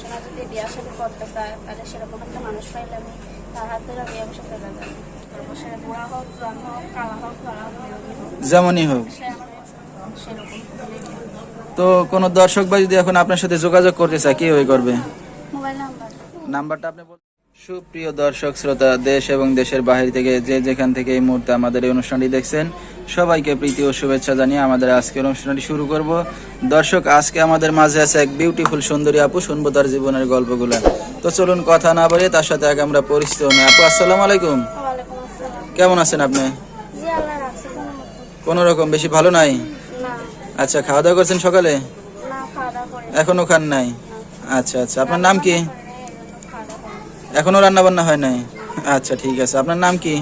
শোনা যদি বিয়ার সাথে করতে চায় তাহলে সেরকম একটা মানুষ পাইলে আমি তার হাত ধরে বিয়ে বসে ফেলে যাব সে বুড়া হোক জোয়ান হোক কালা হোক ধরা হোক যেমনই হোক। সেরকম। তো কোনো দর্শক বা যদি এখন আপনার সাথে যোগাযোগ করতে চায় কি ওই করবে? Mobile number. নাম্বারটা আপনি সুপ্রিয় দর্শক শ্রোতা দেশ এবং দেশের বাহির থেকে যে যেখান থেকে এই মুহূর্তে আমাদের এই অনুষ্ঠানটি দেখছেন সবাইকে প্রীতি ও শুভেচ্ছা জানিয়ে আমাদের আজকের অনুষ্ঠানটি শুরু করব। দর্শক আজকে আমাদের মাঝে আছে এক বিউটিফুল সুন্দরী আপু শুনব তার জীবনের গল্পগুলো। তো চলুন কথা না বলে তার সাথে আগে আমরা পরিচিত হই। আপু আসসালামু আলাইকুম। কেমন আছেন আপনি? কোনো রকম। বেশি ভালো নাই? আচ্ছা খাওয়া দাওয়া করছেন সকালে? এখনও খান নাই? আচ্ছা আচ্ছা। আপনার নাম কি? দাওয়া করে এখনও রান্না বান্না হয় নাই? আচ্ছা ঠিক আছে। আপনার নাম কি?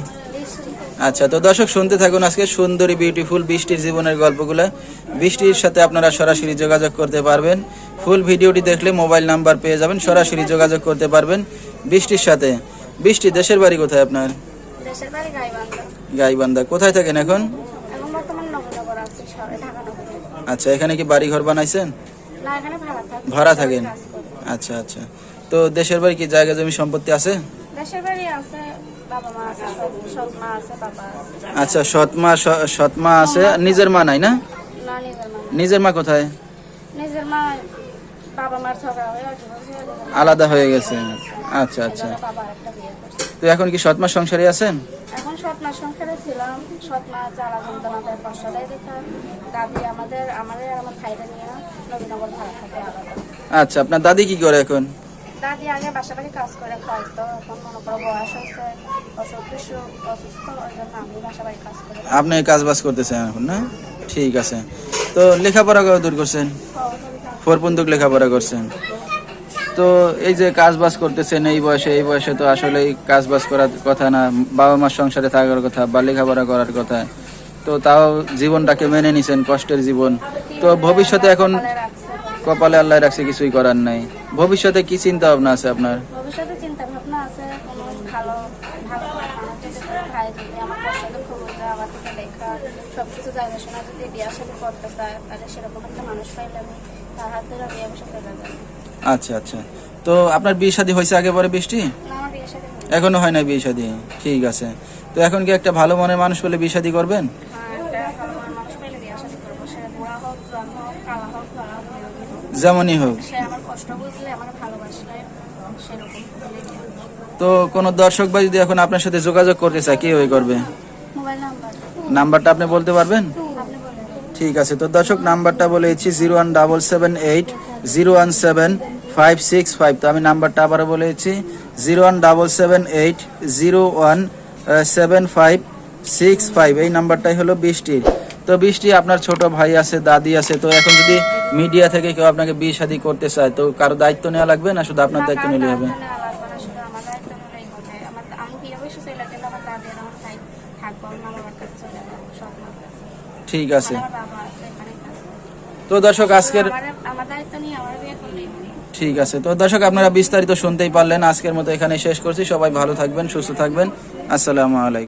আচ্ছা তো দর্শক শুনতে থাকুন আজকে সুন্দরী বিউটিফুল বৃষ্টির জীবনের গল্পগুলো। বৃষ্টির সাথে আপনারা সরাসরি যোগাযোগ করতে পারবেন। ফুল ভিডিওটি দেখলে মোবাইল নাম্বার পেয়ে যাবেন সরাসরি যোগাযোগ করতে পারবেন বৃষ্টির সাথে। বৃষ্টি দেশের বাড়ি কোথায় আপনার? গাইবান্ধা। কোথায় থাকেন এখন? আচ্ছা এখানে কি বাড়ি ঘর বানাইছেন ভাড়া থাকেন। আচ্ছা আচ্ছা। তো দেশের বাড়ি কি জায়গা জমি সম্পত্তি আছে? দেশের বাড়ি আচ্ছা সৎ মা সৎ মা আছে নিজের মা নাই না? নিজের মা কোথায়। আলাদা হয়ে গেছে। আচ্ছা আচ্ছা। তো এখন কি সৎ মা সংসারে আছেন? এখন সৎ সংসারে ছিলাম। সৎ মা জ্বালা যন্ত্রণা দেয় কষ্ট দেয় দিতাম দাদি আমাদের আমাদের আমার ভাইরা নিয়ে নবীনগর ভাড়া থাকে আলাদা। আচ্ছা আপনার দাদি কি করে এখন? দাদি আগে কাজ করে খাইতো এখন মনে করো বয়স হয়েছে, অসুখ বিসুখ, অসুস্থ, ওই জন্য আমি কাজ আপনি কাজ বাজ করতেছেন এখন, না? ঠিক আছে। তো লেখাপড়া দূর করছেন? ফোর পর্যন্ত লেখাপড়া করছেন। তো এই যে কাজ বাজ করতেছেন, এই বয়সে এই বয়সে তো আসলে কাজ বাজ করার কথা না বাবা মার সংসারে থাকার কথা বা লেখাপড়া করার কথা। তো তাও জীবনটাকে মেনে নিছেন, কষ্টের জীবন। তো ভবিষ্যতে এখন কপালে আল্লাহ রাখছে কিছুই করার নাই। ভবিষ্যতে কি চিন্তা ভাবনা আছে আপনার? ভবিষ্যতে চিন্তা ভাবনা আছে কোনো ভালো ভালো মানুষ যদি কোনো যদি আমার কষ্ট দুঃখ বুঝে আমার থেকে লেখা সব কিছু দেখাশোনা যদি বিয়ার সাথে করতে চায় তাহলে সেরকম একটা মানুষ পাইলে আমি তার হাত ধরে বিয়ে বসে ফেলে যাব আচ্ছা আচ্ছা। তো আপনার বিয়ে শাদী হয়েছে আগে পরে বৃষ্টি। এখনও হয় না বিয়ে শাদী? ঠিক আছে। তো এখন কি একটা ভালো মনের মানুষ বলে বিয়ে শাদী করবেন হ্যাঁ, একটা ভালো মনের মানুষ পাইলে বিয়ে সাথে করব হোক জোয়ান হোক কালা হোক ধরা হোক যেমনই হোক। সে আমার কষ্ট বুঝলে আমার ভালোবাসলে সেরকম তো কোনো দর্শক বা যদি এখন আপনার সাথে যোগাযোগ করতে চায় কীভাবে করবে? নাম্বারটা আপনি বলতে পারবেন? ঠিক আছে তো দর্শক নাম্বারটা বলেছি zero one double seven eight zero one seven five six five. তো আমি নাম্বারটা আবারও বলেছি zero one double seven eight zero one seven five six five. এই নাম্বারটাই হলো বৃষ্টির। তো বৃষ্টি আপনার ছোট ভাই আছে দাদি আছে তো এখন যদি মিডিয়া থেকে কেউ আপনাকে বিয়ে শাদী করতে চায় তো কারও দায়িত্ব নেওয়া লাগবে না? শুধু আপনার দায়িত্ব নিলে হবে? ঠিক আছে। তো দর্শক আজকের। ঠিক আছে। তো দর্শক আপনারা বিস্তারিত শুনতেই পারলেন। আজকের মতো এখানে শেষ করছি। সবাই ভালো থাকবেন সুস্থ থাকবেন। আসসালামু আলাইকুম।